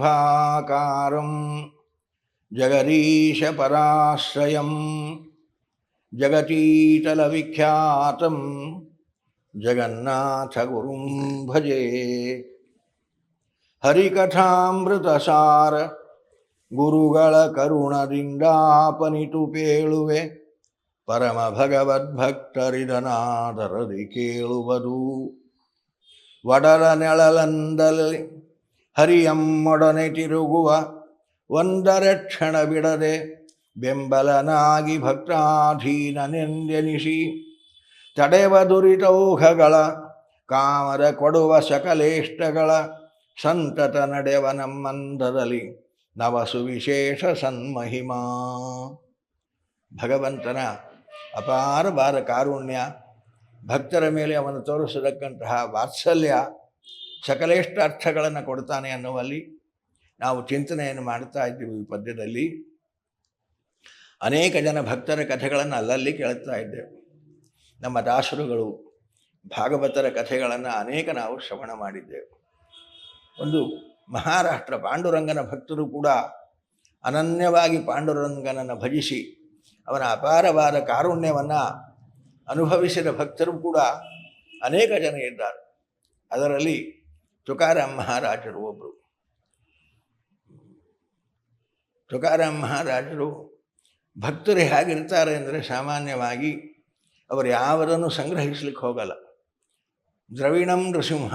జలజేష్టనిభాకారం జగరీశపరాశ్రయం జగతీతలవిఖ్యాతం జగన్నాథగురుం భజే ಹರಿಕಥಾಮೃತಸಾರ ಗುರುಗಳ ಕರುಣದಿಂಡಾಪನಿತು ಪೇಳುವೆ ಪರಮ ಭಗವದ್ಭಕ್ತರಿದನಾದರದಿ ಕೇಳುವುದು ಒಡಲ ನೆಳಲಂದಲ್ಲಿ ಹರಿಯಮ್ಮೊಡನೆ ತಿರುಗುವ, ಒಂದರ ಕ್ಷಣ ಬಿಡದೆ ಬೆಂಬಲನಾಗಿ ಭಕ್ತಾಧೀನನೆಂದೆನಿಸಿ, ತಡೆವ ದುರಿತೌಘಗಳ, ಕಾಮದ ಕೊಡುವ ಸಕಲೇಷ್ಟಗಳ, ಸಂತತ ನಡೆವ ನಮ್ಮಂದದಲ್ಲಿ ನವ ಸುವಿಶೇಷ ಸನ್ಮಹಿಮಾ. ಭಗವಂತನ ಅಪಾರವಾದ ಕಾರುಣ್ಯ, ಭಕ್ತರ ಮೇಲೆ ಅವನು ತೋರಿಸತಕ್ಕಂತಹ ವಾತ್ಸಲ್ಯ ಸಕಲೇಷ್ಟ ಅರ್ಥಗಳನ್ನು ಕೊಡ್ತಾನೆ ಅನ್ನುವಲ್ಲಿ ನಾವು ಚಿಂತನೆಯನ್ನು ಮಾಡ್ತಾ ಇದ್ದೀವಿ ಈ ಪದ್ಯದಲ್ಲಿ. ಅನೇಕ ಜನ ಭಕ್ತರ ಕಥೆಗಳನ್ನು ಅಲ್ಲಲ್ಲಿ ಕೇಳುತ್ತಾ ಇದ್ದೇವೆ ನಮ್ಮ ದಾಸರುಗಳು ಭಾಗವತರ ಕಥೆಗಳನ್ನು ಅನೇಕ ನಾವು ಶ್ರವಣ ಮಾಡಿದ್ದೇವೆ ಒಂದು ಮಹಾರಾಷ್ಟ್ರ ಪಾಂಡುರಂಗನ ಭಕ್ತರು ಕೂಡ ಅನನ್ಯವಾಗಿ ಪಾಂಡುರಂಗನನ್ನು ಭಜಿಸಿ ಅವನ ಅಪಾರವಾದ ಕಾರುಣ್ಯವನ್ನು ಅನುಭವಿಸಿದ ಭಕ್ತರು ಕೂಡ ಅನೇಕ ಜನ ಇದ್ದಾರೆ. ಅದರಲ್ಲಿ ತುಕಾರಾಮ್ ಮಹಾರಾಜರು ಒಬ್ಬರು ತುಕಾರಾಮ್ ಮಹಾರಾಜರು ಭಕ್ತರು ಹೇಗಿರ್ತಾರೆ ಅಂದರೆ ಸಾಮಾನ್ಯವಾಗಿ ಅವರು ಯಾವರನ್ನು ಸಂಗ್ರಹಿಸ್ಲಿಕ್ಕೆ ಹೋಗಲ್ಲ. ದ್ರವಿಣಂ ನೃಸಿಂಹ.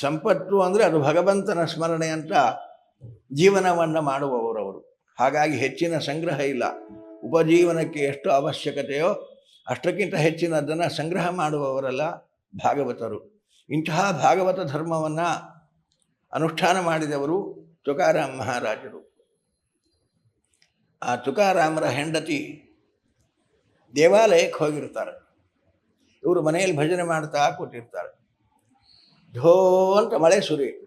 ಸಂಪತ್ತು ಅಂದರೆ ಅದು ಭಗವಂತನ ಸ್ಮರಣೆ ಅಂತ ಜೀವನವನ್ನು ಮಾಡುವವರವರು ಹಾಗಾಗಿ ಹೆಚ್ಚಿನ ಸಂಗ್ರಹ ಇಲ್ಲ. ಉಪಜೀವನಕ್ಕೆ ಎಷ್ಟು ಅವಶ್ಯಕತೆಯೋ ಅಷ್ಟಕ್ಕಿಂತ ಹೆಚ್ಚಿನದನ್ನು ಸಂಗ್ರಹ ಮಾಡುವವರಲ್ಲ ಭಾಗವತರು. ಇಂತಹ ಭಾಗವತ ಧರ್ಮವನ್ನು ಅನುಷ್ಠಾನ ಮಾಡಿದವರು ತುಕಾರಾಮ್ ಮಹಾರಾಜರು. ಆ ತುಕಾರಾಮರ ಹೆಂಡತಿ ದೇವಾಲಯಕ್ಕೆ ಹೋಗಿರ್ತಾರೆ. ಇವರು ಮನೆಯಲ್ಲಿ ಭಜನೆ ಮಾಡ್ತಾ ಕೂತಿರ್ತಾರೆ. ಧೋ ಅಂತ ಮಳೆ ಸುರಿ.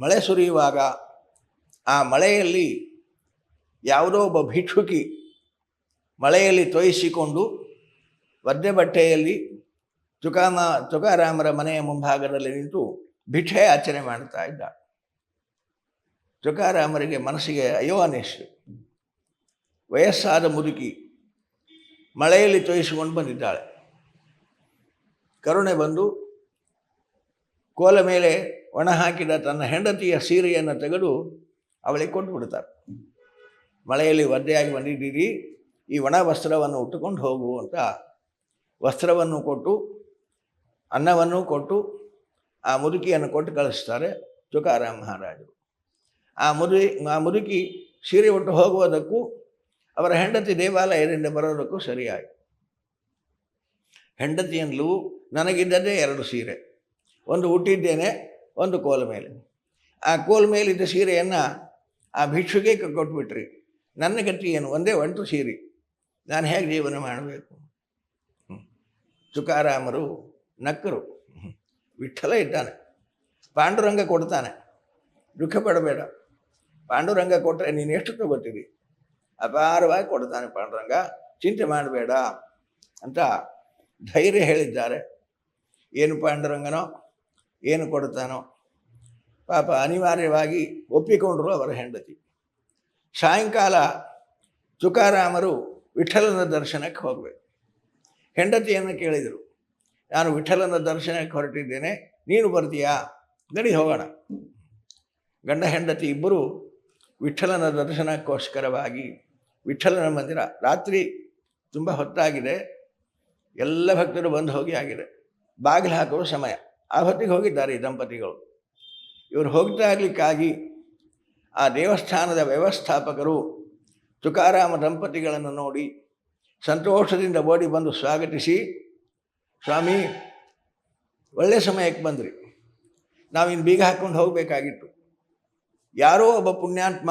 ಮಳೆ ಸುರಿಯುವಾಗ ಆ ಮಳೆಯಲ್ಲಿ ಯಾವುದೋ ಒಬ್ಬ ಭಿಕ್ಷುಕಿ ಮಳೆಯಲ್ಲಿ ತೊಯಿಸಿಕೊಂಡು ಒದ್ದೆ ಬಟ್ಟೆಯಲ್ಲಿ ತುಕಾಮ, ತುಕಾರಾಮರ ಮನೆಯ ಮುಂಭಾಗದಲ್ಲಿ ನಿಂತು ಭಿಕ್ಷೆ ಆಚರಣೆ ಮಾಡ್ತಾ ಇದ್ದ. ತುಕಾರಾಮರಿಗೆ ಮನಸ್ಸಿಗೆ, ಅಯ್ಯೋ ಅನ್ನಿಸ್ತು ವಯಸ್ಸಾದ ಮುದುಕಿ, ಮಳೆಯಲ್ಲಿ ತೋಯಿಸಿಕೊಂಡು ಬಂದಿದ್ದಾಳೆ. ಕರುಣೆ ಬಂದು ಕೋಲ ಮೇಲೆ ಒಣ ಹಾಕಿದ ತನ್ನ ಹೆಂಡತಿಯ ಸೀರೆಯನ್ನು ತೆಗೆದು ಅವಳಿಗೆ ಕೊಟ್ಟು ಬಿಡ್ತಾರೆ ಮಳೆಯಲ್ಲಿ ಒದ್ದೆಯಾಗಿ ಬಂದಿದ್ದೀರಿ, ಈ ಒಣ ವಸ್ತ್ರವನ್ನು ಉಟ್ಟುಕೊಂಡು ಹೋಗು ಅಂತ ವಸ್ತ್ರವನ್ನು ಕೊಟ್ಟು, ಅನ್ನವನ್ನು ಕೊಟ್ಟು, ಆ ಮುದುಕಿಯನ್ನು ಕೊಟ್ಟು ಕಳಿಸ್ತಾರೆ ತುಕಾರಾಮ್ ಮಹಾರಾಜರು. ಆ ಮುದು ಆ ಮುದುಕಿ ಸೀರೆ ಉಟ್ಟು ಹೋಗುವುದಕ್ಕೂ, ಅವರ ಹೆಂಡತಿ ದೇವಾಲಯದಿಂದ ಬರೋದಕ್ಕೂ ಸರಿಯಾಗಿ. ಹೆಂಡತಿಯಲ್ಲೂ ನನಗಿದ್ದದ್ದೇ ಎರಡು ಸೀರೆ. ಒಂದು ಹುಟ್ಟಿದ್ದೇನೆ ಒಂದು ಕೋಲ ಮೇಲೆ. ಆ ಕೋಲ ಮೇಲಿದ್ದ ಸೀರೆಯನ್ನು ಆ ಭಿಕ್ಷುಗೆ ಕೊಟ್ಬಿಟ್ರಿ. ನನ್ನ ಗತಿ ಏನು ಒಂದೇ ಒಂಟು ಸೀರೆ. ನಾನು ಹೇಗೆ ಜೀವನ ಮಾಡಬೇಕು. ತುಕಾರಾಮರು ನಕ್ಕರು. ವಿಠಲ ಇದ್ದಾನೆ. ಪಾಂಡುರಂಗ ಕೊಡ್ತಾನೆ. ದುಃಖ ಪಡಬೇಡ. ಪಾಂಡುರಂಗ ಕೊಟ್ಟರೆ ನೀನು ಎಷ್ಟು ತಗೋತೀರಿ ಅಪಾರವಾಗಿ ಕೊಡ್ತಾನೆ ಪಾಂಡುರಂಗ. ಚಿಂತೆ ಮಾಡಬೇಡ ಅಂತ ಧೈರ್ಯ ಹೇಳಿದ್ದಾರೆ. ಏನು ಪಾಂಡುರಂಗನೋ, ಏನು ಕೊಡ್ತಾನೋ, ಪಾಪ ಅನಿವಾರ್ಯವಾಗಿ ಒಪ್ಪಿಕೊಂಡರು ಅವರ ಹೆಂಡತಿ. ಸಾಯಂಕಾಲ ತುಕಾರಾಮರು ವಿಠಲನ ದರ್ಶನಕ್ಕೆ ಹೋಗಬೇಕು. ಹೆಂಡತಿಯನ್ನು ಕೇಳಿದರು. ನಾನು ವಿಠಲನ ದರ್ಶನಕ್ಕೆ ಹೊರಟಿದ್ದೇನೆ. ನೀನು ಬರ್ತೀಯಾ? ನಡಿ ಹೋಗೋಣ. ಗಂಡ ಹೆಂಡತಿ ಇಬ್ಬರು ವಿಠಲನ ದರ್ಶನಕ್ಕೋಸ್ಕರವಾಗಿ ವಿಠಲನ ಮಂದಿರ. ರಾತ್ರಿ ತುಂಬ ಹೊತ್ತಾಗಿದೆ. ಎಲ್ಲ ಭಕ್ತರು ಬಂದು ಹೋಗಿ ಆಗಿದೆ. ಬಾಗಿಲು ಹಾಕುವ ಸಮಯ. ಆ ಹೊತ್ತಿಗೆ ಹೋಗಿದ್ದಾರೆ ಈ ದಂಪತಿಗಳು. ಇವರು ಹೋಗ್ತಾ ಇರಲಿಕ್ಕಾಗಿ ಆ ದೇವಸ್ಥಾನದ ವ್ಯವಸ್ಥಾಪಕರು ತುಕಾರಾಮ ದಂಪತಿಗಳನ್ನು ನೋಡಿ ಸಂತೋಷದಿಂದ ಓಡಿ ಬಂದು ಸ್ವಾಗತಿಸಿ, ಸ್ವಾಮಿ ಒಳ್ಳೆಯ ಸಮಯಕ್ಕೆ ಬಂದ್ರಿ. ನಾವಿನ್ನು ಬೀಗ ಹಾಕ್ಕೊಂಡು ಹೋಗಬೇಕಾಗಿತ್ತು. ಯಾರೋ ಒಬ್ಬ ಪುಣ್ಯಾತ್ಮ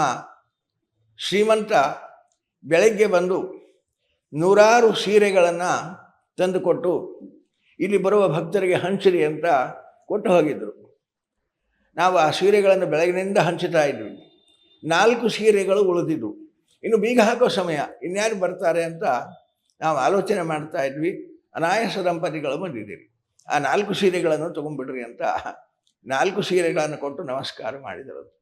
ಶ್ರೀಮಂತ ಬೆಳಗ್ಗೆ ಬಂದು ನೂರಾರು ಸೀರೆಗಳನ್ನು ತಂದುಕೊಟ್ಟು ಇಲ್ಲಿ ಬರುವ ಭಕ್ತರಿಗೆ ಹಂಚಿರಿ ಅಂತ ಕೊಟ್ಟು ಹೋಗಿದ್ದರು ನಾವು ಆ ಸೀರೆಗಳನ್ನು ಬೆಳಗಿನಿಂದ ಹಂಚುತ್ತಾ ಇದ್ವಿ. ನಾಲ್ಕು ಸೀರೆಗಳು ಉಳಿದಿದ್ವು. ಇನ್ನು ಬೀಗ ಹಾಕೋ ಸಮಯ. ಇನ್ಯಾರು ಬರ್ತಾರೆ ಅಂತ ನಾವು ಆಲೋಚನೆ ಮಾಡ್ತಾ ಇದ್ವಿ. ಅನಾಯಾಸ ದಂಪತಿಗಳು ಬಂದಿದ್ದೀರಿ. ಆ ನಾಲ್ಕು ಸೀರೆಗಳನ್ನು ತಗೊಂಡ್ಬಿಡ್ರಿ ಅಂತ ನಾಲ್ಕು ಸೀರೆಗಳನ್ನು ಕೊಟ್ಟು ನಮಸ್ಕಾರ ಮಾಡಿದರು.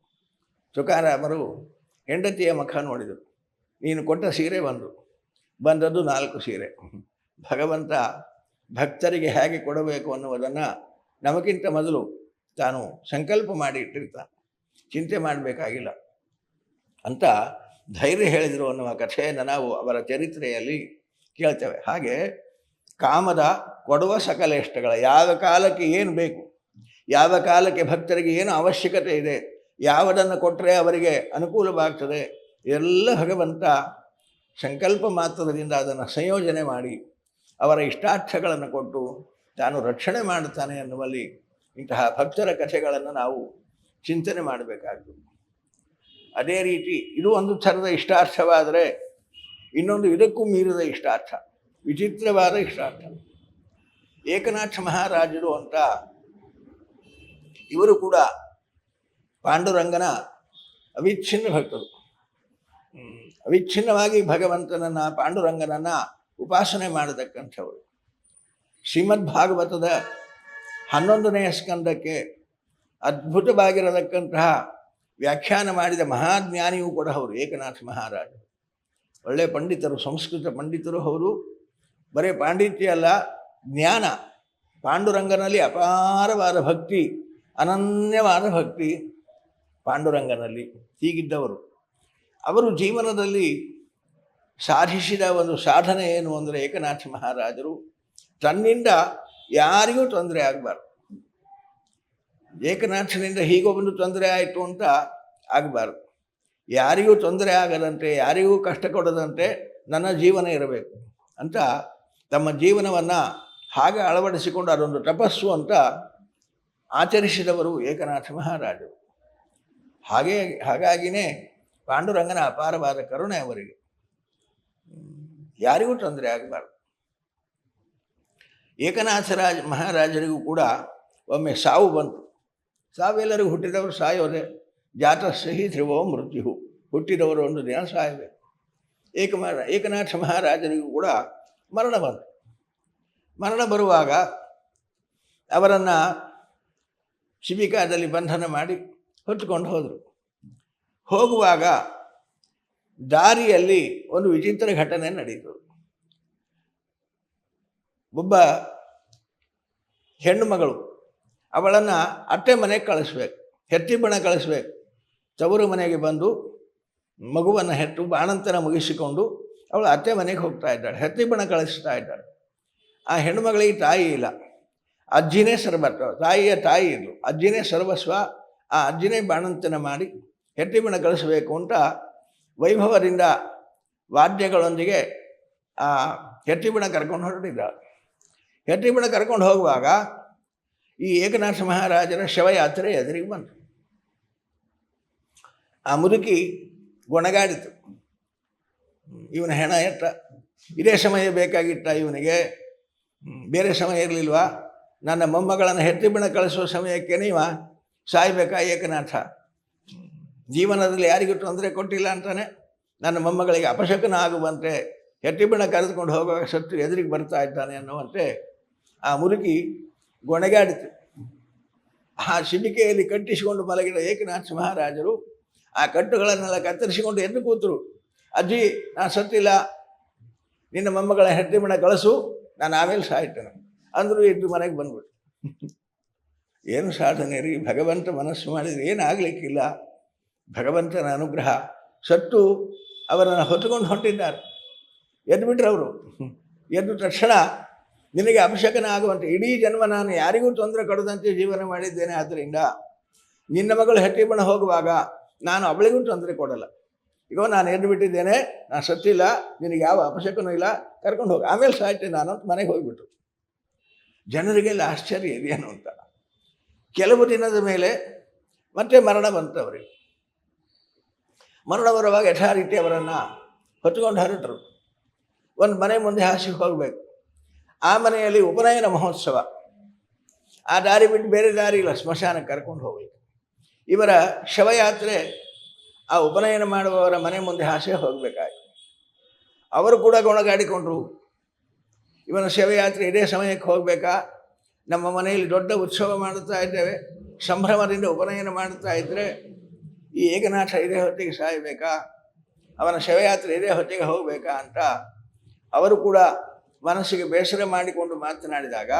ತುಕಾರಾಮರು ಹೆಂಡತಿಯ ಮುಖ ನೋಡಿದರು. ನೀನು ಕೊಟ್ಟ ಸೀರೆ ಬಂದು. ಬಂದದ್ದು ನಾಲ್ಕು ಸೀರೆ. ಭಗವಂತ ಭಕ್ತರಿಗೆ ಹೇಗೆ ಕೊಡಬೇಕು ಅನ್ನುವುದನ್ನು ನಮಗಿಂತ ಮೊದಲು ತಾನು ಸಂಕಲ್ಪ ಮಾಡಿ ಇಟ್ಟಿರ್ತಾನೆ. ಚಿಂತೆ ಮಾಡಬೇಕಾಗಿಲ್ಲ. ಅಂತ ಧೈರ್ಯ ಹೇಳಿದರು ಅನ್ನುವ ಕಥೆಯನ್ನು ನಾವು ಅವರ ಚರಿತ್ರೆಯಲ್ಲಿ ಕೇಳ್ತೇವೆ. ಹಾಗೆ ಕಾಮದ ಕೊಡುವ ಸಕಲ ಇಷ್ಟಗಳ ಯಾವ ಕಾಲಕ್ಕೆ ಏನು ಬೇಕು, ಯಾವ ಕಾಲಕ್ಕೆ ಭಕ್ತರಿಗೆ ಏನು ಅವಶ್ಯಕತೆ ಇದೆ, ಯಾವುದನ್ನು ಕೊಟ್ಟರೆ ಅವರಿಗೆ ಅನುಕೂಲವಾಗ್ತದೆ, ಎಲ್ಲ ಭಗವಂತ ಸಂಕಲ್ಪ ಮಾತ್ರದಿಂದ ಅದನ್ನು ಸಂಯೋಜನೆ ಮಾಡಿ ಅವರ ಇಷ್ಟಾರ್ಥಗಳನ್ನು ಕೊಟ್ಟು ತಾನು ರಕ್ಷಣೆ ಮಾಡುತ್ತಾನೆ ಅನ್ನುವಲ್ಲಿ ಇಂತಹ ಭಕ್ತರ ಕಥೆಗಳನ್ನು ನಾವು ಚಿಂತನೆ ಮಾಡಬೇಕಾಗ್ತದೆ. ಅದೇ ರೀತಿ ಇದು ಒಂದು ಥರದ ಇಷ್ಟಾರ್ಥವಾದರೆ ಇನ್ನೊಂದು ಇದಕ್ಕೂ ಮೀರಿದ ಇಷ್ಟಾರ್ಥ, ವಿಚಿತ್ರವಾದ ಇಷ್ಟಾರ್ಥ ಏಕನಾಥ ಮಹಾರಾಜರು ಅಂತ ಇವರು ಕೂಡ ಪಾಂಡುರಂಗನ ಅವಿಚ್ಛಿನ್ನ ಭಕ್ತರು. ಅವಿಚ್ಛಿನ್ನವಾಗಿ ಭಗವಂತನನ್ನ, ಪಾಂಡುರಂಗನನ್ನ ಉಪಾಸನೆ ಮಾಡತಕ್ಕಂಥವರು ಶ್ರೀಮದ್ ಭಾಗವತದ ಹನ್ನೊಂದನೆಯ ಸ್ಕಂದಕ್ಕೆ ಅದ್ಭುತವಾಗಿರತಕ್ಕಂತಹ ವ್ಯಾಖ್ಯಾನ ಮಾಡಿದ ಮಹಾಜ್ಞಾನಿಯೂ ಕೂಡ ಅವರು ಏಕನಾಥ ಮಹಾರಾಜರು ಒಳ್ಳೆಯ ಪಂಡಿತರು, ಸಂಸ್ಕೃತ ಪಂಡಿತರು ಅವರು ಬರೀ ಪಾಂಡಿತ್ಯ ಅಲ್ಲ, ಜ್ಞಾನ. ಪಾಂಡುರಂಗನಲ್ಲಿ ಅಪಾರವಾದ ಭಕ್ತಿ, ಅನನ್ಯವಾದ ಭಕ್ತಿ ಪಾಂಡುರಂಗನಲ್ಲಿ ಹೀಗಿದ್ದವರು. ಅವರು ಜೀವನದಲ್ಲಿ ಸಾಧಿಸಿದ ಒಂದು ಸಾಧನೆ ಏನು ಅಂದರೆ ಏಕನಾಥ ಮಹಾರಾಜರು. ತನ್ನಿಂದ ಯಾರಿಗೂ ತೊಂದರೆ ಆಗಬಾರ್ದು. ಏಕನಾಥನಿಂದ ಹೀಗೊಬ್ಬನು ತೊಂದರೆ ಆಯಿತು ಅಂತ ಆಗಬಾರ್ದು. ಯಾರಿಗೂ ತೊಂದರೆ ಆಗದಂತೆ, ಯಾರಿಗೂ ಕಷ್ಟ ಕೊಡದಂತೆ ನನ್ನ ಜೀವನ ಇರಬೇಕು ಅಂತ ತಮ್ಮ ಜೀವನವನ್ನು ಹಾಗೆ ಅಳವಡಿಸಿಕೊಂಡು ಅದೊಂದು ತಪಸ್ಸು ಅಂತ ಆಚರಿಸಿದವರು ಏಕನಾಥ ಮಹಾರಾಜರು. ಹಾಗೆ, ಹಾಗಾಗಿನೇ ಪಾಂಡುರಂಗನ ಅಪಾರವಾದ ಕರುಣೆ ಅವರಿಗೆ. ಯಾರಿಗೂ ತೊಂದರೆ ಆಗಬಾರ್ದು. ಏಕನಾಥರಾಜ ಮಹಾರಾಜರಿಗೂ ಕೂಡ ಒಮ್ಮೆ ಸಾವು ಬಂತು. ಸಾವೆಲ್ಲರಿಗೂ ಹುಟ್ಟಿದವರು ಸಾಯೋದೆ ಜಾತಸ್ಸಹಿ ಧ್ರುವೋ ಮೃತ್ಯು ಹುಟ್ಟಿದವರು ಒಂದು ದಿನ ಸಾಯಬೇಕು. ಏಕಮಾರ ಏಕನಾಥ ಮಹಾರಾಜನಿಗೂ ಕೂಡ ಮರಣ ಬಂತು. ಮರಣ ಬರುವಾಗ ಅವರನ್ನು ಶಿಬಿಕಾದಲ್ಲಿ ಬಂಧನ ಮಾಡಿ ಹೊತ್ತುಕೊಂಡು ಹೋದರು. ಹೋಗುವಾಗ ದಾರಿಯಲ್ಲಿ ಒಂದು ವಿಚಿತ್ರ ಘಟನೆ ನಡೆಯಿತು. ಒಬ್ಬ ಹೆಣ್ಣು ಮಗಳು ಅವಳನ್ನು ಅತ್ತೆ ಮನೆಗೆ ಕಳಿಸ್ಬೇಕು, ಹೆತ್ತಿ ಬಣ ಕಳಿಸ್ಬೇಕು. ತವರು ಮನೆಗೆ ಬಂದು ಮಗುವನ್ನು ಹೆತ್ತು ಬಾಣಂತನ ಮುಗಿಸಿಕೊಂಡು ಅವಳು ಅತ್ತೆ ಮನೆಗೆ ಹೋಗ್ತಾ ಇದ್ದಾಳೆ, ಹೆತ್ತಿ ಬಣ ಕಳಿಸ್ತಾ ಇದ್ದಾಳೆ. ಆ ಹೆಣ್ಮಗಳಿಗೆ ತಾಯಿ ಇಲ್ಲ, ಅಜ್ಜಿನೇ ಸರ್ವತ್ವ ತಾಯಿಯ ತಾಯಿ ಇದ್ಲು ಅಜ್ಜಿನೇ ಸರ್ವಸ್ವ, ಆ ಅಜ್ಜಿನೇ ಬಾಣಂತನ ಮಾಡಿ ಹೆತ್ತಿ ಬಣ ಕಳಿಸಬೇಕು ಅಂತ ವೈಭವದಿಂದ ವಾದ್ಯಗಳೊಂದಿಗೆ ಆ ಹೆತ್ತಿ ಬಣ ಕರ್ಕೊಂಡು ಹೊರಟಿದ್ದಾಳೆ. ಹೆತ್ತಿ ಬಣ ಕರ್ಕೊಂಡು ಹೋಗುವಾಗ ಈ ಏಕನಾಥ ಮಹಾರಾಜರ ಶವಯಾತ್ರೆ ಎದುರಿಗೆ ಬಂತು. ಆ ಮುದುಕಿ ಗೊಣಗಾಡಿತು. ಇವನ ಹೆಣ ಎಟ್ಟ? ಇದೇ ಸಮಯ ಬೇಕಾಗಿಟ್ಟ ಇವನಿಗೆ ಬೇರೆ ಸಮಯ ಇರಲಿಲ್ವಾ? ನನ್ನ ಮೊಮ್ಮಗಳನ್ನು ಹೆತ್ತಿ ಬಿಣ ಕಳಿಸುವ ಸಮಯಕ್ಕೆ ನೀವ ಸಾಯ್ಬೇಕಾ ಏಕನಾಥ? ಜೀವನದಲ್ಲಿ ಯಾರಿಗೂ ತೊಂದರೆ ಕೊಟ್ಟಿಲ್ಲ ಅಂತಾನೆ ನನ್ನ ಮೊಮ್ಮಗಳಿಗೆ ಅಪಶಕನ ಆಗುವಂತೆ ಹೆತ್ತಿ ಕರೆದುಕೊಂಡು ಹೋಗುವಾಗ ಸತ್ತು ಎದುರಿಗೆ ಬರ್ತಾ ಇದ್ದಾನೆ ಅನ್ನುವಂತೆ ಆ ಮುದುಕಿ ಗೊಣಗಾಡಿತು. ಆ ಶಿಬಿಕೆಯಲ್ಲಿ ಕಟ್ಟಿಸಿಕೊಂಡು ಮಲಗಿದ ಏಕನಾಥ ಮಹಾರಾಜರು ಆ ಕಟ್ಟುಗಳನ್ನೆಲ್ಲ ಕತ್ತರಿಸಿಕೊಂಡು ಎದ್ದು ಕೂತರು. ಅಜ್ಜಿ, ನಾನು ಸತ್ತಿಲ್ಲ. ನಿನ್ನ ಮೊಮ್ಮಗಳ ಹೆಡ್ಡಿ ಮಣ ಕಳಿಸು. ನಾನು ಆಮೇಲೆ ಸಾಯ್ತೇನೆ. ಅಂದರೂ ಎದ್ದು ಮನೆಗೆ ಬಂದ್ಬಿಟ್ಟು ಏನು ಸಾಧನೆ ರೀ? ಭಗವಂತ ಮನಸ್ಸು ಮಾಡಿದರೆ ಏನಾಗಲಿಕ್ಕಿಲ್ಲ ಭಗವಂತನ ಅನುಗ್ರಹ. ಸತ್ತು ಅವರನ್ನು ಹೊತ್ತುಕೊಂಡು ಹೊಂಟಿದ್ದಾರೆ. ಎದ್ದು ಬಿಟ್ರು ಅವರು. ಎದ್ದು ತಕ್ಷಣ ನಿನಗೆ ಅಪಶಕನ ಆಗುವಂತೆ ಇಡೀ ಜನ್ಮ ನಾನು ಯಾರಿಗೂ ತೊಂದರೆ ಕೊಡದಂತೆ ಜೀವನ ಮಾಡಿದ್ದೇನೆ ಆದ್ದರಿಂದ ನಿನ್ನ ಮಗಳು ಹೆಟ್ಟಿ ಹೋಗುವಾಗ ನಾನು ಅವಳಿಗೂ ತೊಂದರೆ ಕೊಡಲ್ಲ. ಈಗ ನಾನು ಎದ್ದು ಬಿಟ್ಟಿದ್ದೇನೆ, ನಾನು ಸತ್ತಿಲ್ಲ, ನಿನಗೆ ಯಾವ ಅಪಶಕನೂ ಇಲ್ಲ, ಕರ್ಕೊಂಡು ಹೋಗಿ. ಆಮೇಲೆ ಸಾಯ್ತೇನೆ ನಾನು ಅಂತ ಮನೆಗೆ ಹೋಗಿಬಿಟ್ಟು ಜನರಿಗೆಲ್ಲ ಆಶ್ಚರ್ಯ ಇದೆಯೇನು ಅಂತ. ಕೆಲವು ದಿನದ ಮೇಲೆ ಮತ್ತೆ ಮರಣ ಬಂತು ಅವರಿಗೆ ಮರಣ ಬರುವಾಗ ಯಥಾರೀತಿ ಅವರನ್ನು ಹೊತ್ಕೊಂಡು ಹರಟರು. ಒಂದು ಮನೆ ಮುಂದೆ ಹಾಸಿಗೆ ಹೋಗಬೇಕು. ಆ ಮನೆಯಲ್ಲಿ ಉಪನಯನ ಮಹೋತ್ಸವ. ಆ ದಾರಿ ಬಿಟ್ಟು ಬೇರೆ ದಾರಿ ಇಲ್ಲ, ಸ್ಮಶಾನಕ್ಕೆ ಕರ್ಕೊಂಡು ಹೋಗಬೇಕು. ಇವರ ಶವಯಾತ್ರೆ ಆ ಉಪನಯನ ಮಾಡುವವರ ಮನೆ ಮುಂದೆ ಹಾಸೆ ಹೋಗಬೇಕಾಯ್ತು. ಅವರು ಕೂಡ ಗೊಣಗಾಡಿಕೊಂಡ್ರು. ಇವನ ಶವಯಾತ್ರೆ ಇದೇ ಸಮಯಕ್ಕೆ ಹೋಗಬೇಕಾ? ನಮ್ಮ ಮನೆಯಲ್ಲಿ ದೊಡ್ಡ ಉತ್ಸವ ಮಾಡುತ್ತಾ ಇದ್ದೇವೆ, ಸಂಭ್ರಮದಿಂದ ಉಪನಯನ ಮಾಡುತ್ತಾ ಇದ್ದರೆ ಈ ಏಕನಾಥ ಇದೇ ಹೊತ್ತಿಗೆ ಸಾಯಬೇಕಾ? ಅವನ ಶವಯಾತ್ರೆ ಇದೇ ಹೊತ್ತಿಗೆ ಹೋಗಬೇಕಾ ಅಂತ ಅವರು ಕೂಡ ಮನಸ್ಸಿಗೆ ಬೇಸರ ಮಾಡಿಕೊಂಡು ಮಾತನಾಡಿದಾಗ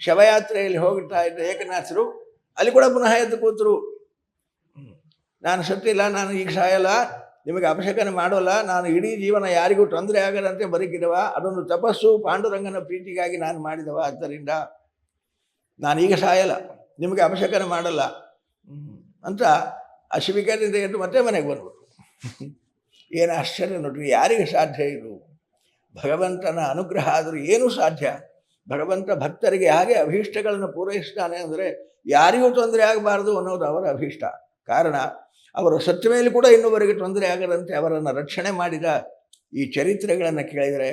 ಶವಯಾತ್ರೆಯಲ್ಲಿ ಹೋಗುತ್ತಾ ಇದ್ದ ಏಕನಾಥರು ಅಲ್ಲಿ ಕೂಡ ಪುನಃ ಎದ್ದು ಕೂತರು. ನಾನು ಸತ್ತಿಲ್ಲ, ನಾನು ಈಗ ಸಾಯಲ್ಲ, ನಿಮಗೆ ಅಪಶಕನ ಮಾಡೋಲ್ಲ, ನಾನು ಇಡೀ ಜೀವನ ಯಾರಿಗೂ ತೊಂದರೆ ಆಗದಂತೆ ಬದುಕಿದವ, ಅದೊಂದು ತಪಸ್ಸು ಪಾಂಡುರಂಗನ ಪ್ರೀತಿಗಾಗಿ ನಾನು ಮಾಡಿದವ. ಆದ್ದರಿಂದ ಈಗ ಸಾಯಲ್ಲ, ನಿಮಗೆ ಅಪಶಕನ ಮಾಡಲ್ಲ. ಅಂತ ಆ ಎದ್ದು ಮತ್ತೆ ಮನೆಗೆ ಬರ್ಬೋದು ಏನು ಆಶ್ಚರ್ಯ ನೋಡ್ರಿ, ಯಾರಿಗೆ ಸಾಧ್ಯ ಇದು? ಭಗವಂತನ ಅನುಗ್ರಹ ಆದರೂ ಏನೂ ಸಾಧ್ಯ. ಭಗವಂತ ಭಕ್ತರಿಗೆ ಹಾಗೆ ಅಭೀಷ್ಟಗಳನ್ನು ಪೂರೈಸ್ತಾನೆ ಅಂದರೆ ಯಾರಿಗೂ ತೊಂದರೆ ಆಗಬಾರ್ದು ಅನ್ನೋದು ಅವರ ಅಭೀಷ್ಟ. ಕಾರಣ, ಅವರು ಸತ್ತ ಮೇಲೆ ಕೂಡ ಇನ್ನೊಬ್ಬರಿಗೆ ತೊಂದರೆ ಆಗದಂತೆ ಅವರನ್ನು ರಕ್ಷಣೆ ಮಾಡಿದ ಈ ಚರಿತ್ರೆಗಳನ್ನು ಕೇಳಿದರೆ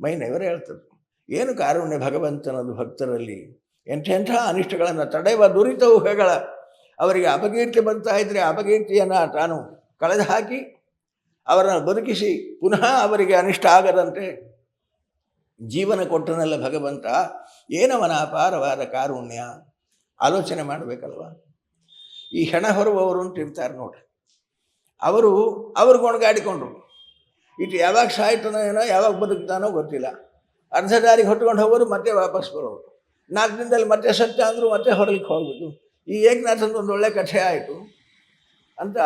ಮೈ ನೆವರೇ ಹೇಳ್ತದೆ. ಏನು ಕಾರುಣ್ಯ ಭಗವಂತನದು ಭಕ್ತರಲ್ಲಿ? ಎಂಥೆಂಥ ಅನಿಷ್ಟಗಳನ್ನು ತಡೆಯುವ ದುರಿತ ಊಹೆಗಳ ಅವರಿಗೆ ಅಪಕೀರ್ತಿ ಬರ್ತಾ ಇದ್ದರೆ ಅಪಕೀರ್ತಿಯನ್ನು ತಾನು ಕಳೆದು ಹಾಕಿ ಅವರನ್ನು ಬದುಕಿಸಿ, ಪುನಃ ಅವರಿಗೆ ಅನಿಷ್ಟ ಆಗದಂತೆ ಜೀವನ ಕೊಟ್ಟನಲ್ಲ ಭಗವಂತ. ಏನವನ ಅಪಾರವಾದ ಕಾರುಣ್ಯ? ಆಲೋಚನೆ ಮಾಡಬೇಕಲ್ವ? ಈ ಹೆಣ ಹೊರುವವರು ಅಂತ ಇರ್ತಾರೆ ನೋಡ್ರಿ. ಅವರು ಅವರು ಗೊಣಗಾಡಿಕೊಂಡ್ರು ಇಟ್ಟು ಯಾವಾಗ ಸಾಯ್ತಾನೋ ಏನೋ, ಯಾವಾಗ ಬದುಕ್ತಾನೋ ಗೊತ್ತಿಲ್ಲ. ಅರ್ಧ ದಾರಿಗೆ ಹೊತ್ಕೊಂಡು ಹೋಗೋರು ಮತ್ತೆ ವಾಪಸ್ ಬರೋರು. ನಾಲ್ಕು ದಿನದಲ್ಲಿ ಮತ್ತೆ ಸತ್ಯ ಅಂದರು ಮತ್ತೆ ಹೊರಲಿಕ್ಕೆ ಹೋಗ್ಬೋದು ಈ ಏಕನಾಥಂದು ಒಂದು ಒಳ್ಳೆ ಕಥೆ ಆಯಿತು. ಅಂತ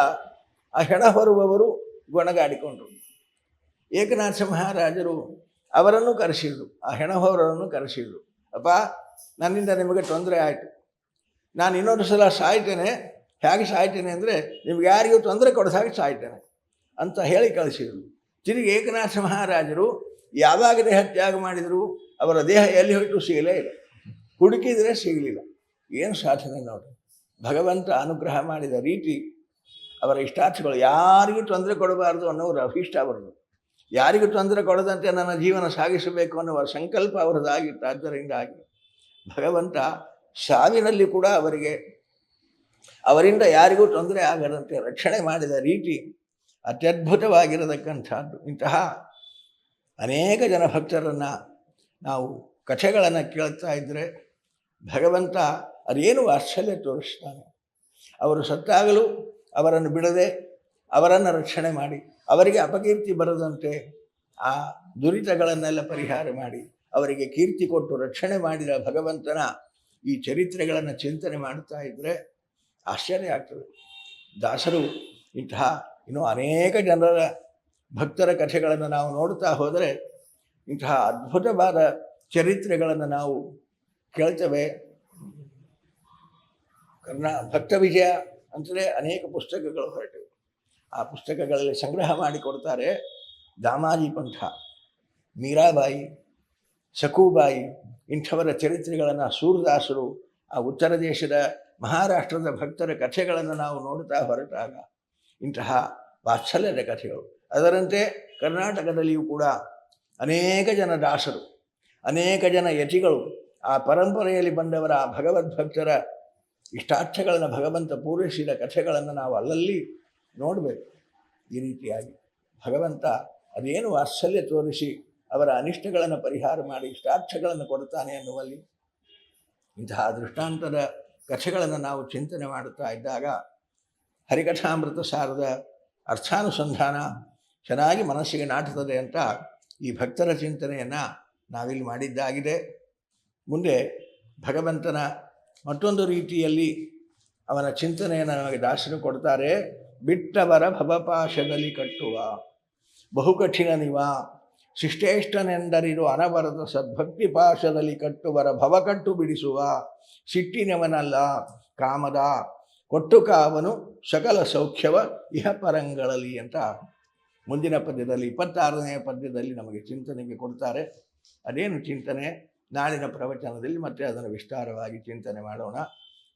ಆ ಹೆಣ ಹೊರುವವರು ಗೊಣಗಾಡಿಕೊಂಡ್ರು ಏಕನಾಥ ಮಹಾರಾಜರು ಅವರನ್ನು ಕರೆಸಿದ್ರು, ಆ ಹೆಣಹೋರನ್ನು ಕರೆಸಿದ್ರು. ಅಪ್ಪ, ನನ್ನಿಂದ ನಿಮಗೆ ತೊಂದರೆ ಆಯಿತು. ನಾನು ಇನ್ನೊಂದು ಸಲ ಸಾಯ್ತೇನೆ, ಹೇಗೆ ಸಾಯ್ತೇನೆ ಅಂದರೆ ನಿಮ್ಗೆ ಯಾರಿಗೂ ತೊಂದರೆ ಕೊಡಿಸಾಗಿ ಸಾಯ್ತೇನೆ ಅಂತ ಹೇಳಿ ಕಳಿಸಿದರು. ತಿರುಗಿ ಏಕನಾಥ ಮಹಾರಾಜರು ಯಾವಾಗ ದೇಹ ತ್ಯಾಗ ಮಾಡಿದರು, ಅವರ ದೇಹ ಎಲ್ಲಿ ಹೋಯಿತು ಸಿಗಲೇ ಇಲ್ಲ. ಹುಡುಕಿದರೆ ಸಿಗಲಿಲ್ಲ. ಏನು ಸಾಧನೆ ನೋಡಿ. ಭಗವಂತ ಅನುಗ್ರಹ ಮಾಡಿದ ರೀತಿ ಅವರ ಇಷ್ಟಾರ್ಥಗಳು ಯಾರಿಗೂ ತೊಂದರೆ ಕೊಡಬಾರ್ದು ಅನ್ನೋರು ಅಭೀಷ್ಟ ಅವರದು. ಯಾರಿಗೂ ತೊಂದರೆ ಕೊಡದಂತೆ ನನ್ನ ಜೀವನ ಸಾಗಿಸಬೇಕು ಅನ್ನುವ ಸಂಕಲ್ಪ ಅವರದಾಗಿತ್ತು ಆದ್ದರಿಂದಾಗಿ ಭಗವಂತ ಸಾವಿನಲ್ಲಿ ಕೂಡ ಅವರಿಗೆ, ಅವರಿಂದ ಯಾರಿಗೂ ತೊಂದರೆ ಆಗದಂತೆ ರಕ್ಷಣೆ ಮಾಡಿದ ರೀತಿ ಅತ್ಯದ್ಭುತವಾಗಿರತಕ್ಕಂಥದ್ದು. ಇಂತಹ ಅನೇಕ ಜನ ಭಕ್ತರನ್ನು ನಾವು ಕಥೆಗಳನ್ನು ಕೇಳ್ತಾ ಇದ್ದರೆ ಭಗವಂತ ಅದೇನು ವಾತ್ಸಲ್ಯ ತೋರಿಸ್ತಾನೆ. ಅವರು ಸತ್ತಾಗಲೂ ಅವರನ್ನು ಬಿಡದೆ ಅವರನ್ನು ರಕ್ಷಣೆ ಮಾಡಿ, ಅವರಿಗೆ ಅಪಕೀರ್ತಿ ಬರದಂತೆ ಆ ದುರಿತಗಳನ್ನೆಲ್ಲ ಪರಿಹಾರ ಮಾಡಿ, ಅವರಿಗೆ ಕೀರ್ತಿ ಕೊಟ್ಟು ರಕ್ಷಣೆ ಮಾಡಿದ ಭಗವಂತನ ಈ ಚರಿತ್ರೆಗಳನ್ನು ಚಿಂತನೆ ಮಾಡ್ತಾ ಇದ್ದರೆ ಆಶ್ಚರ್ಯ ಆಗ್ತದೆ. ದಾಸರು ಇಂತಹ ಇನ್ನೂ ಅನೇಕ ಜನರ ಭಕ್ತರ ಕಥೆಗಳನ್ನು ನಾವು ನೋಡ್ತಾ ಹೋದರೆ ಇಂತಹ ಅದ್ಭುತವಾದ ಚರಿತ್ರೆಗಳನ್ನು ನಾವು ಕೇಳ್ತೇವೆ. ಕರ್ನಾ ಭಕ್ತ ವಿಜಯ ಅಂತಲೇ ಅನೇಕ ಪುಸ್ತಕಗಳು ಹೊರಟು ಆ ಪುಸ್ತಕಗಳಲ್ಲಿ ಸಂಗ್ರಹ ಮಾಡಿ ಕೊಡ್ತಾರೆ ದಾಮಾಜಿ ಪಂಥ, ಮೀರಾಬಾಯಿ ಸಕೂಬಾಯಿ ಇಂಥವರ ಚರಿತ್ರೆಗಳನ್ನು ಸೂರದಾಸರು ಆ ಉತ್ತರ ದೇಶದ ಮಹಾರಾಷ್ಟ್ರದ ಭಕ್ತರ ಕಥೆಗಳನ್ನು ನಾವು ನೋಡುತ್ತಾ ಹೊರಟಾಗ ಇಂತಹ ವಾತ್ಸಲ್ಯದ ಕಥೆಗಳು. ಅದರಂತೆ ಕರ್ನಾಟಕದಲ್ಲಿಯೂ ಕೂಡ ಅನೇಕ ಜನ ದಾಸರು, ಅನೇಕ ಜನ ಯತಿಗಳು ಆ ಪರಂಪರೆಯಲ್ಲಿ ಬಂದವರ ಭಗವದ್ಭಕ್ತರ ಇಷ್ಟಾರ್ಥಗಳನ್ನು ಭಗವಂತ ಪೂರೈಸಿದ ಕಥೆಗಳನ್ನು ನಾವು ಅಲ್ಲಲ್ಲಿ ನೋಡಬೇಕು. ಈ ರೀತಿಯಾಗಿ ಭಗವಂತ ಅದೇನು ವಾತ್ಸಲ್ಯ ತೋರಿಸಿ ಅವರ ಅನಿಷ್ಟಗಳನ್ನು ಪರಿಹಾರ ಮಾಡಿ ಇಷ್ಟಾರ್ಥಗಳನ್ನು ಕೊಡ್ತಾನೆ ಅನ್ನುವಲ್ಲಿ ಇಂತಹ ದೃಷ್ಟಾಂತದ ಕಥೆಗಳನ್ನು ನಾವು ಚಿಂತನೆ ಮಾಡುತ್ತಾ ಇದ್ದಾಗ ಹರಿಕಥಾಮೃತ ಸಾರದ ಅರ್ಥಾನುಸಂಧಾನ ಚೆನ್ನಾಗಿ ಮನಸ್ಸಿಗೆ ನಾಟುತ್ತದೆ ಅಂತ ಈ ಭಕ್ತರ ಚಿಂತನೆಯನ್ನು ನಾವಿಲ್ಲಿ ಮಾಡಿದ್ದಾಗಿದೆ. ಮುಂದೆ ಭಗವಂತನ ಮತ್ತೊಂದು ರೀತಿಯಲ್ಲಿ ಅವನ ಚಿಂತನೆಯನ್ನು ನಮಗೆ ದಾಸರು ಕೊಡ್ತಾರೆ, ಬಿಟ್ಟವರ ಭವಪಾಶದಲ್ಲಿ ಕಟ್ಟುವ. ಬಹುಕಠಿಣ ನಿವ. ಶಿಷ್ಟೇಷ್ಟನೆಂದರಿರು ಅನವರದ ಸದ್ಭಕ್ತಿ ಪಾಶದಲ್ಲಿ ಕಟ್ಟುವರ ಭವಕಟ್ಟು ಬಿಡಿಸುವ. ಸಿಟ್ಟಿನವನಲ್ಲ, ಕಾಮದ. ಕೊಟ್ಟು ಕಾವನು ಸಕಲ ಸೌಖ್ಯವ ಇಹ ಪರಂಗಳಲ್ಲಿ ಅಂತ ಮುಂದಿನ ಪದ್ಯದಲ್ಲಿ ಇಪ್ಪತ್ತಾರನೆಯ ಪದ್ಯದಲ್ಲಿ ನಮಗೆ ಚಿಂತನೆಗೆ ಕೊಡ್ತಾರೆ. ಅದೇನು ಚಿಂತನೆ? ನಾಳಿನ ಪ್ರವಚನದಲ್ಲಿ ಮತ್ತೆ ಅದನ್ನು ವಿಸ್ತಾರವಾಗಿ ಚಿಂತನೆ ಮಾಡೋಣ.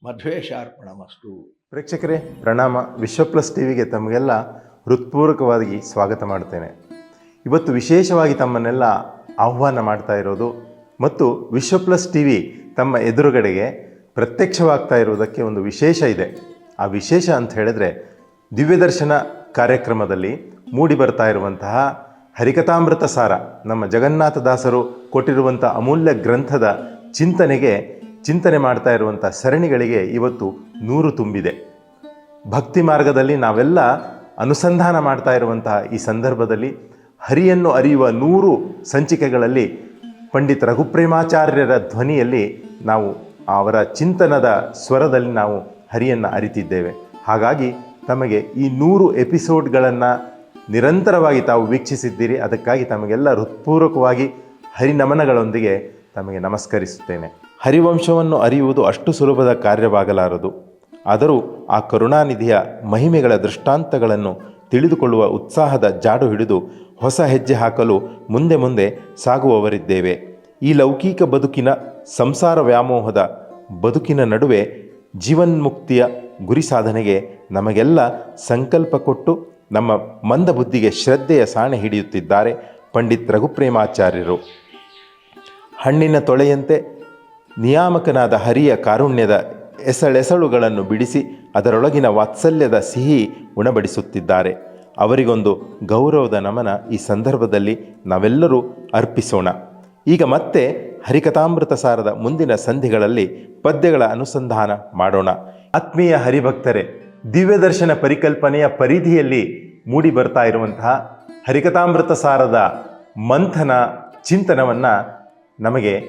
ಮಧ್ವೇಶಾರ್ಪಣ ಮಸ್ತು ಪ್ರೇಕ್ಷಕರೇ, ಪ್ರಣಾಮ. ವಿಶ್ವ ಪ್ಲಸ್ ಟಿವಿಗೆ ತಮಗೆಲ್ಲ ಹೃತ್ಪೂರ್ವಕವಾಗಿ ಸ್ವಾಗತ ಮಾಡ್ತೇನೆ ಇವತ್ತು ವಿಶೇಷವಾಗಿ ತಮ್ಮನ್ನೆಲ್ಲ ಆಹ್ವಾನ ಮಾಡ್ತಾ ಇರೋದು ಮತ್ತು ವಿಶ್ವ ಪ್ಲಸ್ ಟಿ ವಿ ತಮ್ಮ ಎದುರುಗಡೆಗೆ ಪ್ರತ್ಯಕ್ಷವಾಗ್ತಾ ಇರುವುದಕ್ಕೆ ಒಂದು ವಿಶೇಷ ಇದೆ. ಆ ವಿಶೇಷ ಅಂತ ಹೇಳಿದ್ರೆ ದಿವ್ಯದರ್ಶನ ಕಾರ್ಯಕ್ರಮದಲ್ಲಿ ಮೂಡಿ ಬರ್ತಾ ಇರುವಂತಹ ಹರಿಕಥಾಮೃತ ಸಾರ ನಮ್ಮ ಜಗನ್ನಾಥದಾಸರು ಕೊಟ್ಟಿರುವಂಥ ಅಮೂಲ್ಯ ಗ್ರಂಥದ ಚಿಂತನೆಗೆ ಚಿಂತನೆ ಮಾಡ್ತಾ ಇರುವಂಥ ಸರಣಿಗಳಿಗೆ ಇವತ್ತು ನೂರು ತುಂಬಿದೆ. ಭಕ್ತಿ ಮಾರ್ಗದಲ್ಲಿ ನಾವೆಲ್ಲ ಅನುಸಂಧಾನ ಮಾಡ್ತಾ ಇರುವಂತಹ ಈ ಸಂದರ್ಭದಲ್ಲಿ ಹರಿಯನ್ನು ಅರಿಯುವ ನೂರು ಸಂಚಿಕೆಗಳಲ್ಲಿ ಪಂಡಿತ್ ರಘುಪ್ರೇಮಾಚಾರ್ಯರ ಧ್ವನಿಯಲ್ಲಿ ನಾವು ಅವರ ಚಿಂತನದ ಸ್ವರದಲ್ಲಿ ನಾವು ಹರಿಯನ್ನು ಅರಿತಿದ್ದೇವೆ. ಹಾಗಾಗಿ ತಮಗೆ ಈ ನೂರು ಎಪಿಸೋಡ್ಗಳನ್ನು ನಿರಂತರವಾಗಿ ತಾವು ವೀಕ್ಷಿಸಿದ್ದೀರಿ. ಅದಕ್ಕಾಗಿ ತಮಗೆಲ್ಲ ಹೃತ್ಪೂರ್ವಕವಾಗಿ ಹರಿನಮನಗಳೊಂದಿಗೆ ತಮಗೆ ನಮಸ್ಕರಿಸುತ್ತೇನೆ. ಹರಿವಂಶವನ್ನು ಅರಿಯುವುದು ಅಷ್ಟು ಸುಲಭದ ಕಾರ್ಯವಾಗಲಾರದು. ಆದರೂ ಆ ಕರುಣಾನಿಧಿಯ ಮಹಿಮೆಗಳ ದೃಷ್ಟಾಂತಗಳನ್ನು ತಿಳಿದುಕೊಳ್ಳುವ ಉತ್ಸಾಹದ ಜಾಡು ಹಿಡಿದು ಹೊಸ ಹೆಜ್ಜೆ ಹಾಕಲು ಮುಂದೆ ಮುಂದೆ ಸಾಗುವವರಿದ್ದೇವೆ. ಈ ಲೌಕಿಕ ಬದುಕಿನ ಸಂಸಾರ ವ್ಯಾಮೋಹದ ಬದುಕಿನ ನಡುವೆ ಜೀವನ್ಮುಕ್ತಿಯ ಗುರಿ ಸಾಧನೆಗೆ ನಮಗೆಲ್ಲ ಸಂಕಲ್ಪ ಕೊಟ್ಟು ನಮ್ಮ ಮಂದ ಬುದ್ಧಿಗೆ ಶ್ರದ್ಧೆಯ ಸಾಣೆ ಹಿಡಿಯುತ್ತಿದ್ದಾರೆ ಪಂಡಿತ್ ರಘುಪ್ರೇಮಾಚಾರ್ಯರು. ಹಣ್ಣಿನ ತೊಳೆಯಂತೆ ನಿಯಾಮಕನಾದ ಹರಿಯ ಕಾರುಣ್ಯದ ಎಸಳೆಸಳುಗಳನ್ನು ಬಿಡಿಸಿ ಅದರೊಳಗಿನ ವಾತ್ಸಲ್ಯದ ಸಿಹಿ ಉಣಬಡಿಸುತ್ತಿದ್ದಾರೆ. ಅವರಿಗೊಂದು ಗೌರವದ ನಮನ ಈ ಸಂದರ್ಭದಲ್ಲಿ ನಾವೆಲ್ಲರೂ ಅರ್ಪಿಸೋಣ. ಈಗ ಮತ್ತೆ ಹರಿಕಥಾಮೃತ ಸಾರದ ಮುಂದಿನ ಸಂಧಿಗಳಲ್ಲಿ ಪದ್ಯಗಳ ಅನುಸಂಧಾನ ಮಾಡೋಣ. ಆತ್ಮೀಯ ಹರಿಭಕ್ತರೇ ದಿವ್ಯ ದರ್ಶನ ಪರಿಕಲ್ಪನೆಯ ಪರಿಧಿಯಲ್ಲಿ ಮೂಡಿ ಬರ್ತಾ ಇರುವಂತಹ ಹರಿಕಥಾಮೃತ ಸಾರದ ಮಂಥನ ಚಿಂತನವನ್ನು ನಮಗೆ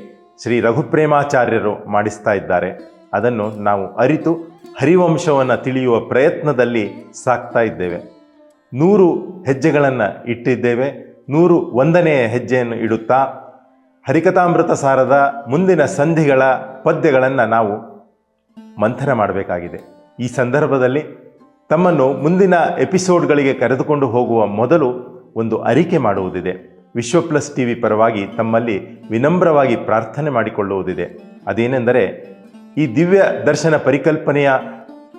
ಶ್ರೀ ರಘುಪ್ರೇಮಾಚಾರ್ಯರು ಮಾಡಿಸ್ತಾ ಇದ್ದಾರೆ. ಅದನ್ನು ನಾವು ಅರಿತು ಹರಿವಂಶವನ್ನು ತಿಳಿಯುವ ಪ್ರಯತ್ನದಲ್ಲಿ ಸಾಕ್ತಾ ಇದ್ದೇವೆ. ನೂರು ಹೆಜ್ಜೆಗಳನ್ನು ಇಟ್ಟಿದ್ದೇವೆ. ನೂರು ಒಂದನೆಯ ಹೆಜ್ಜೆಯನ್ನು ಇಡುತ್ತಾ ಹರಿಕಥಾಮೃತ ಸಾರದ ಮುಂದಿನ ಸಂಧಿಗಳ ಪದ್ಯಗಳನ್ನು ನಾವು ಮಂಥನ ಮಾಡಬೇಕಾಗಿದೆ. ಈ ಸಂದರ್ಭದಲ್ಲಿ ತಮ್ಮನ್ನು ಮುಂದಿನ ಎಪಿಸೋಡ್ಗಳಿಗೆ ಕರೆದುಕೊಂಡು ಹೋಗುವ ಮೊದಲು ಒಂದು ಅರಿಕೆ ಮಾಡುವುದಿದೆ. ವಿಶ್ವ ಪ್ಲಸ್ ಟಿ ವಿ ಪರವಾಗಿ ತಮ್ಮಲ್ಲಿ ವಿನಮ್ರವಾಗಿ ಪ್ರಾರ್ಥನೆ ಮಾಡಿಕೊಳ್ಳುವುದಿದೆ. ಅದೇನೆಂದರೆ, ಈ ದಿವ್ಯ ದರ್ಶನ ಪರಿಕಲ್ಪನೆಯ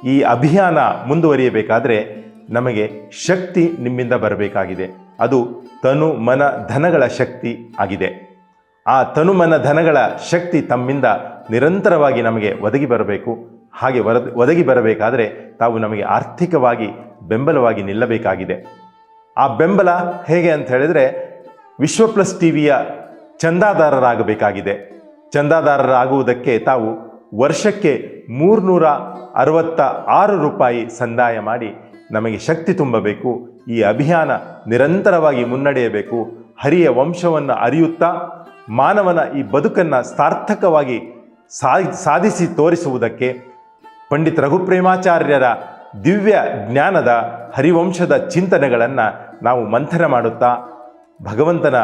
ಈ ಅಭಿಯಾನ ಮುಂದುವರಿಯಬೇಕಾದರೆ ನಮಗೆ ಶಕ್ತಿ ನಿಮ್ಮಿಂದ ಬರಬೇಕಾಗಿದೆ. ಅದು ತನು ಮನ ಧನಗಳ ಶಕ್ತಿ ಆಗಿದೆ. ಆ ತನು ಮನ ಧನಗಳ ಶಕ್ತಿ ತಮ್ಮಿಂದ ನಿರಂತರವಾಗಿ ನಮಗೆ ಒದಗಿ ಬರಬೇಕು. ಹಾಗೆ ವರ, ಒದಗಿ ಬರಬೇಕಾದರೆ ತಾವು ನಮಗೆ ಆರ್ಥಿಕವಾಗಿ ಬೆಂಬಲವಾಗಿ ನಿಲ್ಲಬೇಕಾಗಿದೆ. ಆ ಬೆಂಬಲ ಹೇಗೆ ಅಂತ ಹೇಳಿದರೆ ವಿಶ್ವ ಪ್ಲಸ್ ಟಿ ವಿಯ ಚಂದಾದಾರರಾಗಬೇಕಾಗಿದೆ. ಚಂದಾದಾರರಾಗುವುದಕ್ಕೆ ತಾವು ವರ್ಷಕ್ಕೆ ಮೂರ್ನೂರ ಅರವತ್ತ ಆರು ರೂಪಾಯಿ ಸಂದಾಯ ಮಾಡಿ ನಮಗೆ ಶಕ್ತಿ ತುಂಬಬೇಕು, ಈ ಅಭಿಯಾನ ನಿರಂತರವಾಗಿ ಮುನ್ನಡೆಯಬೇಕು, ಹರಿಯ ವಂಶವನ್ನು ಅರಿಯುತ್ತಾ ಮಾನವನ ಈ ಬದುಕನ್ನು ಸಾರ್ಥಕವಾಗಿ ಸಾಧಿಸಿ ತೋರಿಸುವುದಕ್ಕೆ ಪಂಡಿತ್ ರಘುಪ್ರೇಮಾಚಾರ್ಯರ ದಿವ್ಯ ಜ್ಞಾನದ ಹರಿವಂಶದ ಚಿಂತನೆಗಳನ್ನು ನಾವು ಮಂಥನ ಮಾಡುತ್ತಾ ಭಗವಂತನ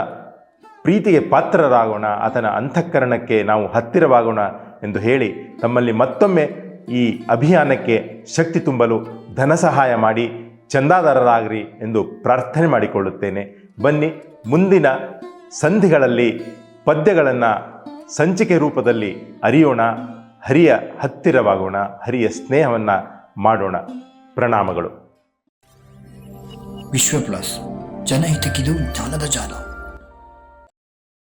ಪ್ರೀತಿಗೆ ಪಾತ್ರರಾಗೋಣ, ಆತನ ಅಂತಃಕರಣಕ್ಕೆ ನಾವು ಹತ್ತಿರವಾಗೋಣ ಎಂದು ಹೇಳಿ ತಮ್ಮಲ್ಲಿ ಮತ್ತೊಮ್ಮೆ ಈ ಅಭಿಯಾನಕ್ಕೆ ಶಕ್ತಿ ತುಂಬಲು ಧನ ಸಹಾಯ ಮಾಡಿ ಚಂದಾದಾರರಾಗ್ರಿ ಎಂದು ಪ್ರಾರ್ಥನೆ ಮಾಡಿಕೊಳ್ಳುತ್ತೇನೆ. ಬನ್ನಿ, ಮುಂದಿನ ಸಂಧಿಗಳಲ್ಲಿ ಪದ್ಯಗಳನ್ನು ಸಂಚಿಕೆ ರೂಪದಲ್ಲಿ ಅರಿಯೋಣ. ಹರಿಯ ಹತ್ತಿರವಾಗೋಣ ಹರಿಯ ಸ್ನೇಹವನ್ನು ಮಾಡೋಣ. ಪ್ರಣಾಮಗಳು. ವಿಶ್ವ ಪ್ಲಸ್ ಜನಹಿತಕ್ಕಿದು ಜ್ಞಾನದ ಜಾಲ.